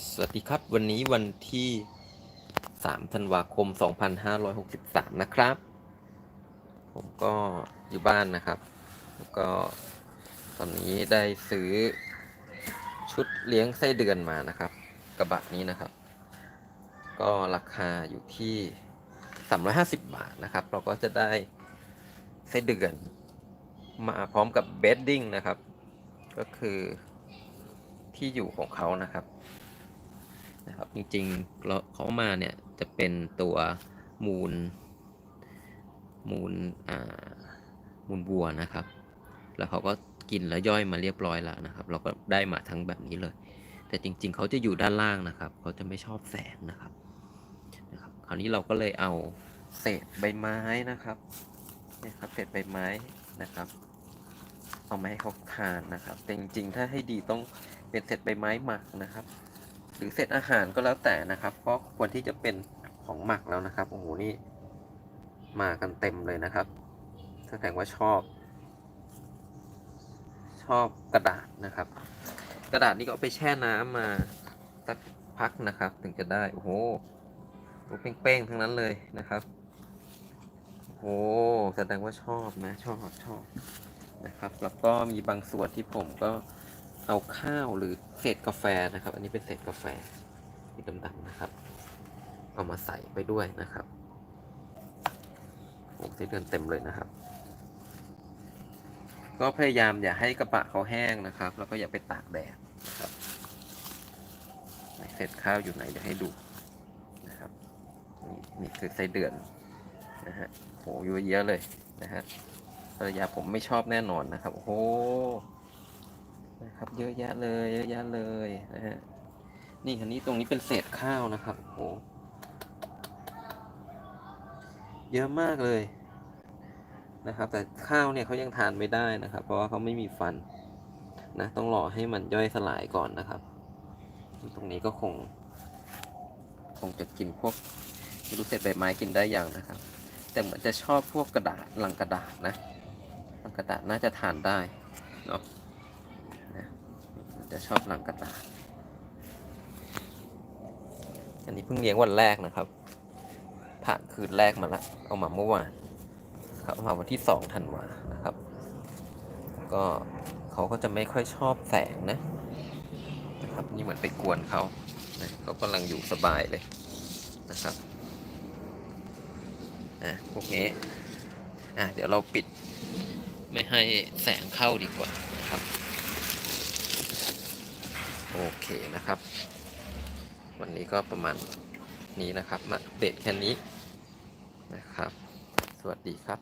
สวัสดีครับ วันนี้วันที่ 3 ธันวาคม 2563 นะครับ ผมก็อยู่บ้านนะครับ แล้วก็ตอนนี้ได้ซื้อชุดเลี้ยงไส้เดือนมานะครับ กระบะนี้นะครับ ก็ราคาอยู่ที่ 350 บาทนะครับ เราก็จะได้ไส้เดือนมาพร้อมกับเบดดิ้งนะครับ ก็คือที่อยู่ของเขานะครับ นะครับ จริงๆเราเขามาเนี่ยจะเป็นตัวมูล มูลอ่ามูลวัวนะครับ แล้วเขาก็กินแล้วย่อยมาเรียบร้อยแล้วนะครับ เราก็ได้มาทั้งแบบนี้เลย แต่จริง ๆ เขาจะอยู่ด้านล่างนะครับ เขาจะไม่ชอบแสงนะครับนะครับ คราวนี้เราก็เลยเอาเศษใบไม้นะครับนี่ครับเศษใบไม้นะครับเอามาให้เขาทานนะครับ แต่จริงๆ ถ้าให้ดีต้องเป็นเศษใบไม้หมักนะครับ หรือเศษอาหารก็แล้วแต่นะครับเพราะควรที่จะเป็นของหมักแล้วนะครับโอ้โหนี่มากันเต็มเลยนะครับ แสดงว่าชอบ ชอบกระดาษนะครับ กระดาษนี่ก็ไปแช่น้ำมาสักพักนะครับ ถึงจะได้โอ้โหตัวเป้งๆทั้งนั้นเลยนะครับโอ้แสดงว่าชอบนะชอบชอบนะครับ แล้วก็มีบางส่วนที่ผมก็ เอาข้าวหรือเศษกาแฟนะครับ อันนี้เป็นเศษกาแฟที่ดำๆนะครับ เอามาใส่ไปด้วยนะครับโอ้ไส้เดือนเต็มเลยนะครับ ก็พยายามอย่าให้กระบะเขาแห้งนะครับ แล้วก็อย่าไปตากแดดนะครับเศษข้าวอยู่ไหนเดี๋ยวให้ดูนะครับนี่นี่คือไส้เดือนนะฮะโหเยอะแยะเลยนะฮะภรรยาผมไม่ชอบแน่นอนนะครับโอ้โห นะครับ เยอะแยะเลยเยอะแยะเลยนะฮะนี่อันนี้ตรงนี้เป็นเศษข้าวนะครับโอ้โหเยอะมากเลยนะครับ แต่ข้าวเนี่ยเขายังทานไม่ได้นะครับ เพราะว่าเขาไม่มีฟันนะต้องรอให้มันย่อยสลายก่อนนะครับ ตรงนี้ก็คง คงจะกินพวกไม่รู้เศษใบไม้กินได้อย่างนะครับ แต่เหมือนจะชอบพวกกระดาษลังกระดาษนะลังกระดาษน่าจะทานได้เนาะ จะชอบหลังกระดาษอันนี้เพิ่งเลี้ยงวันแรกนะครับ ผ่านคืนแรกมาละ เอามาเมื่อวานครับมาวันที่สองธันวานะครับ ก็เขาก็จะไม่ค่อยชอบแสงนะนะครับนี่เหมือนไปกวนเขานะเขากำลังอยู่สบายเลยนะครับอะพวกนี้อะเดี๋ยวเราปิดไม่ให้แสงเข้าดีกว่านะครับ โอเคนะครับ วันนี้ก็ประมาณนี้นะครับ มาเดตแค่นี้นะครับ สวัสดีครับ